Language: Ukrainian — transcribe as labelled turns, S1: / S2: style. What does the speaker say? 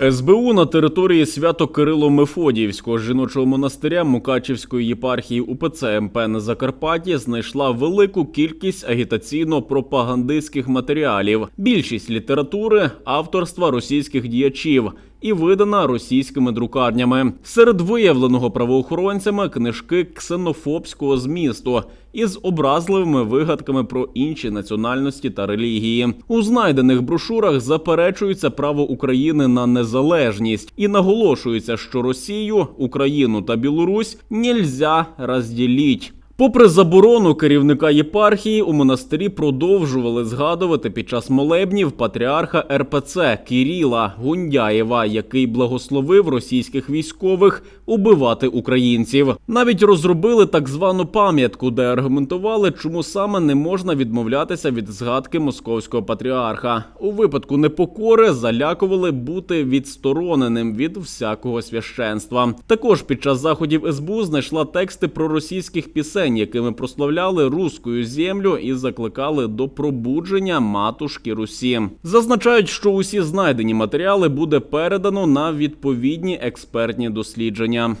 S1: СБУ на території Свято-Кирило-Мефодіївського жіночого монастиря Мукачівської єпархії УПЦ МП на Закарпатті знайшла велику кількість агітаційно-пропагандистських матеріалів. Більшість літератури авторства російських діячів. І видана російськими друкарнями серед виявленого правоохоронцями книжки ксенофобського змісту із образливими вигадками про інші національності та релігії. У знайдених брошурах заперечується право України на незалежність і наголошується, що Росію, Україну та Білорусь нельзя розділіть. Попри заборону керівника єпархії, у монастирі продовжували згадувати під час молебнів патріарха РПЦ Кіріла Гундяєва, який благословив російських військових убивати українців. Навіть розробили так звану пам'ятку, де аргументували, чому саме не можна відмовлятися від згадки московського патріарха. У випадку непокори залякували бути відстороненим від всякого священства. Також під час заходів СБУ знайшла тексти про російських пісень, якими прославляли руську землю і закликали до пробудження матушки Русі. Зазначають, що усі знайдені матеріали буде передано на відповідні експертні дослідження.